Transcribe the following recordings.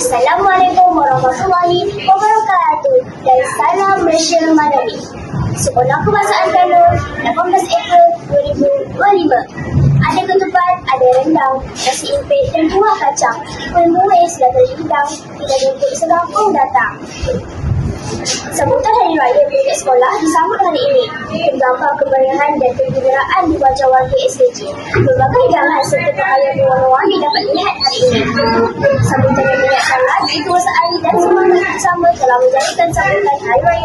Assalamualaikum warahmatullahi wabarakatuh dan salam Malaysia Madani. Sekolah Kebangsaan Kanur 18 April 2025. Ada ketupat, ada rendang, nasi impit dan buah kacang. Buis dan teri hidang tidak untuk sekampung datang. Sambutan Hari Raya Bilik Sekolah disambut hari ini. Tergambar kemeriahan dan kegembiraan di wajah warga SKJ. Berbagai hidangan serta pakaian berwarna-warni dapat dilihat hari ini. Sambutan yang mengingatkan lagi kuasa air dan semangat bersama telah menjadikan sambutan Hari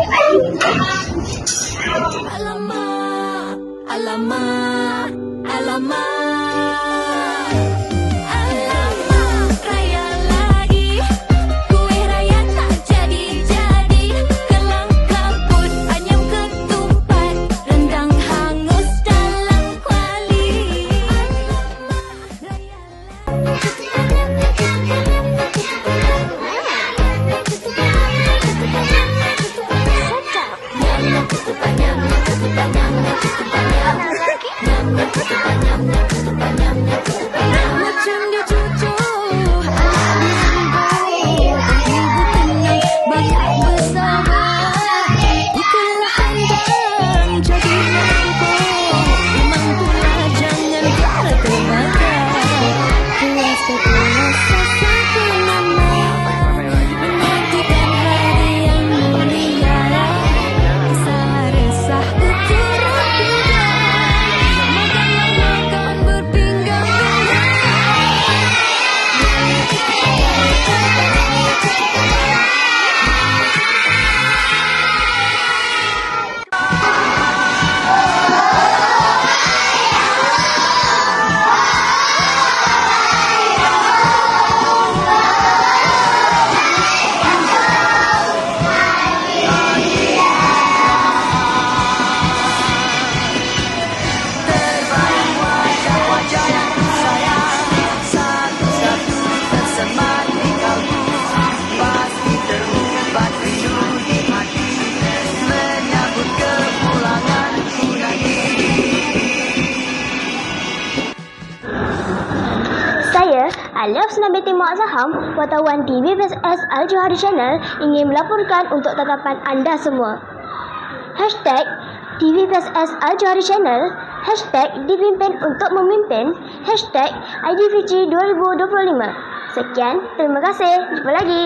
Senam binti Muaz Zaham, wartawan TVPS Al Johari Channel ingin melaporkan untuk tatapan anda semua. Hashtag TVPS Al Johari Channel, hashtag dipimpin untuk memimpin, hashtag IDVC 2025. Sekian, terima kasih. Jumpa lagi.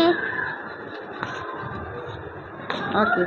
Okey.